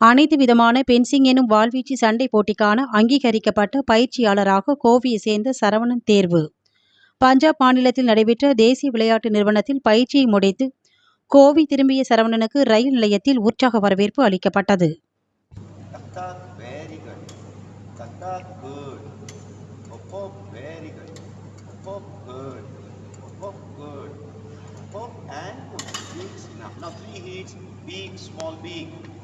அனைத்து விதமான பென்சிங் எனும் வாழ்வீச்சு சண்டை போட்டிக்கான அங்கீகரிக்கப்பட்ட பயிற்சியாளராக கோவையை சேர்ந்த சரவணன் தேர்வு பஞ்சாப் மாநிலத்தில் நடைபெற்ற தேசிய விளையாட்டு நிறுவனத்தில் பயிற்சியை முடித்து கோவை திரும்பிய சரவணனுக்கு ரயில் நிலையத்தில் உற்சாக வரவேற்பு அளிக்கப்பட்டது Taka, very good.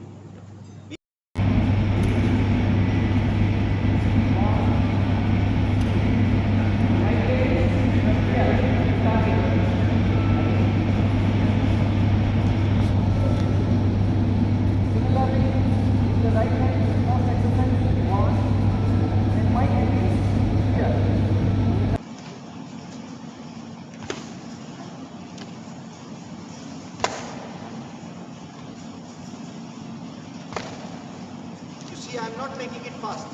See, I am not making it fast.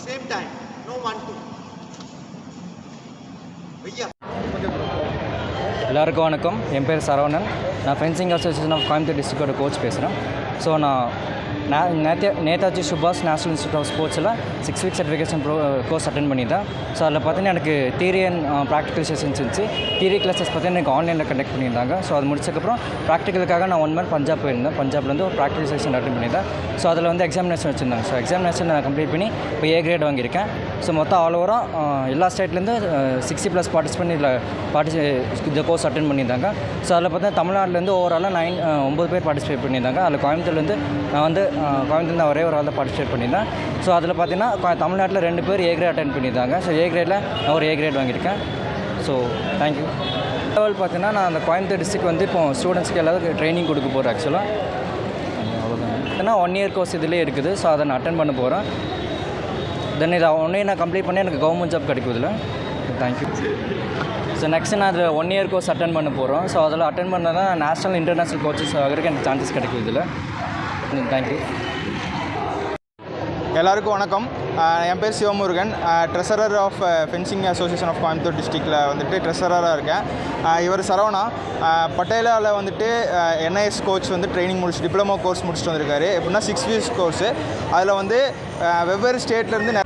Same time. No one, two. எல்லாருக்கும் வணக்கம் என் பேர் சரவணன் நான் ஃபென்சிங் அசோசியேஷன் ஆஃப் கோயம்புத்தூர் டிஸ்ட்ரிக்டோட கோச் பேசுகிறேன் ஸோ நான் நே நேத்தே நேதாஜி சுபாஷ் நேஷனல் இன்ஸ்டியூட் ஆஃப் ஸ்போர்ட்ஸில் six week certification pro course attend பண்ணியிருந்தேன் ஸோ அதில் பார்த்தீங்கன்னா எனக்கு தியரி அண்ட் ப்ராக்டிக்கல் செஷன்ஸ் இருந்துச்சு தியரி கிளாஸஸ் பார்த்தீங்கன்னா எனக்கு ஆன்லைனில் கண்டக்ட் பண்ணியிருந்தாங்க ஸோ அது முடிச்சதுக்கப்புறம் ப்ராக்டிக்கலுக்காக நான் ஒன் மந்த் பஞ்சாப் போயிருந்தேன் பஞ்சாப்லேருந்து ஒரு ப்ராக்டிக்கல் செஷன் அட்டன் பண்ணியிருந்தேன் ஸோ அதில் வந்து எக்ஸாமினேஷன் வச்சுருந்தாங்க ஸோ எக்ஸாமினேஷன் நான் கம்ப்ளீட் பண்ணி இப்போ ஏ கிரேட் வாங்கியிருக்கேன் ஸோ மொத்தம் ஆல் ஓவராக எல்லா ஸ்டேட்லேருந்து சிக்ஸ்டி ப்ளஸ் பார்ட்டிசிபெண்ட் இதில் பார்ட்டிசி இந்த கோர்ஸ் அட்டன் பண்ணியிருந்தாங்க ஸோ அதில் பார்த்தா தமிழ்நாட்டிலேருந்து ஓவராலாக நைன் ஒம்பது பேர் பார்ட்டிசிபேட் பண்ணியிருந்தாங்க அதில் கோயம்புத்தூர்லேருந்து நான் வந்து கோயம்புத்தூர் நான் ஒரே ஒரு ஆள் தான் பார்ட்டிசிபேட் பண்ணியிருந்தேன். ஸோ அதில் பார்த்தீங்கன்னா தமிழ்நாட்டில் ரெண்டு பேர் ஏ கிரேட் அட்டன் பண்ணியிருந்தாங்க. ஸோ ஏ கிரேடில் நான் ஒரு ஏ கிரேட் வாங்கியிருக்கேன். ஸோ தேங்க்யூ லெவல் பார்த்தீங்கன்னா நான் அந்த கோயம்புத்தூர் டிஸ்ட்ரிக்ட் வந்து இப்போ ஸ்டூடெண்ட்ஸ்க்கு எல்லாத்துக்கும் ட்ரைனிங் கொடுக்க போகிறேன் ஆக்சுவலாக அவ்வளோதான் ஏன்னா ஒன் இயர் கோர்ஸ் இதிலே இருக்குது. ஸோ அதை நான் அட்டன் பண்ண போகிறேன் தென் இதை ஒன்றே நான் கம்ப்ளீட் பண்ணி எனக்கு கவர்மெண்ட் ஜாப் கிடைக்கும் தேங்க்யூ ஸோ நெக்ஸ்ட் நான் அதில் ஒன் இயர் கோர்ஸ் அட்டன் பண்ண போகிறோம் ஸோ அதில் அட்டன் பண்ணால் தான் நேஷனல் இன்டர்நேஷ்னல் கோச்சஸ் ஆகிறதுக்கு எனக்கு சான்சஸ் கிடைக்குது இதில். தேங்க்யூ எல்லாருக்கும் வணக்கம். என் பேர் Sivamurugan. Treasurer of fencing association of Coimbatore டிஸ்ட்ரிக்டில் வந்துட்டு ட்ரெஸரராக இருக்கேன். இவர் சரவணா. பட்டேலாவில் வந்துட்டு என்ஐஎஸ் கோச் வந்து ட்ரைனிங் முடிச்சு டிப்ளமோ கோர்ஸ் முடிச்சுட்டு வந்திருக்காரு. எப்படின்னா சிக்ஸ் வீக்ஸ் கோர்ஸு அதில் வந்து வெவ்வேறு ஸ்டேட்லேருந்து